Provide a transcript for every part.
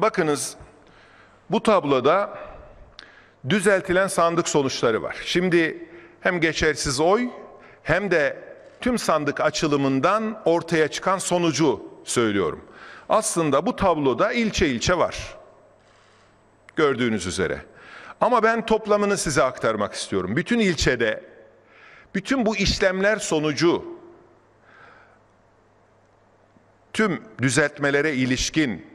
Bakınız bu tabloda düzeltilen sandık sonuçları var. Şimdi hem geçersiz oy hem de tüm sandık açılımından ortaya çıkan sonucu söylüyorum. Aslında bu tabloda ilçe ilçe var. Gördüğünüz üzere. Ama ben toplamını size aktarmak istiyorum. Bütün ilçede bütün bu işlemler sonucu tüm düzeltmelere ilişkin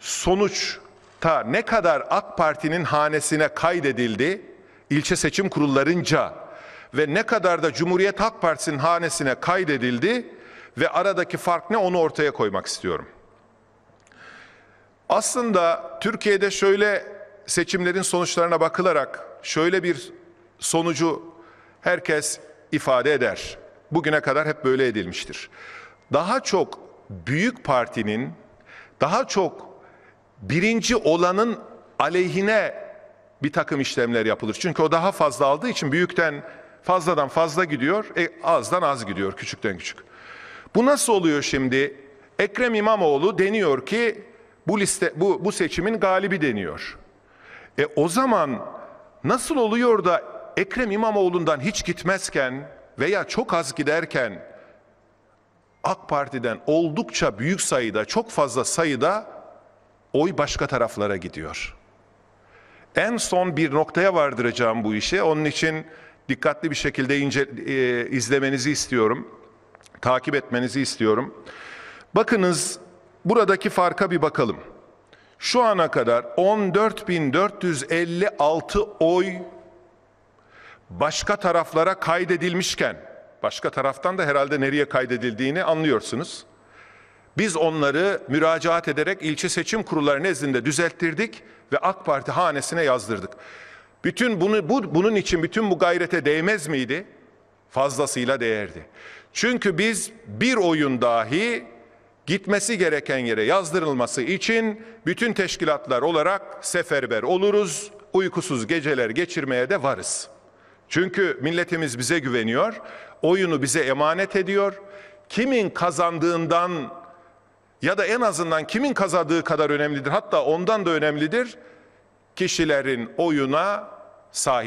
sonuçta ne kadar AK Parti'nin hanesine kaydedildi ilçe seçim kurullarınca ve ne kadar da Cumhuriyet Halk Partisi'nin hanesine kaydedildi ve aradaki fark ne onu ortaya koymak istiyorum. Aslında Türkiye'de şöyle seçimlerin sonuçlarına bakılarak şöyle bir sonucu herkes ifade eder. Bugüne kadar hep böyle edilmiştir. Daha çok büyük partinin, daha çok birinci olanın aleyhine bir takım işlemler yapılır. Çünkü o daha fazla aldığı için büyükten fazladan fazla gidiyor, e, azdan az gidiyor, küçükten küçük. Bu nasıl oluyor şimdi? Ekrem İmamoğlu deniyor ki bu liste bu bu seçimin galibi deniyor. E o zaman nasıl oluyor da Ekrem İmamoğlu'ndan hiç gitmezken veya çok az giderken AK Parti'den oldukça büyük sayıda, çok fazla sayıda oy başka taraflara gidiyor. En son bir noktaya vardıracağım bu işi. Onun için dikkatli bir şekilde ince, e, izlemenizi istiyorum. Takip etmenizi istiyorum. Bakınız buradaki farka bir bakalım. Şu ana kadar 14.456 oy başka taraflara kaydedilmişken, başka taraftan da herhalde nereye kaydedildiğini anlıyorsunuz. Biz onları müracaat ederek ilçe seçim kurulları nezdinde düzelttirdik ve AK Parti hanesine yazdırdık. Bütün bunu bu, bunun için bütün bu gayrete değmez miydi? Fazlasıyla değerdi. Çünkü biz bir oyun dahi gitmesi gereken yere yazdırılması için bütün teşkilatlar olarak seferber oluruz. Uykusuz geceler geçirmeye de varız. Çünkü milletimiz bize güveniyor, oyunu bize emanet ediyor. Kimin kazandığından ya da en azından kimin kazandığı kadar önemlidir. Hatta ondan da önemlidir. Kişilerin oyuna sahip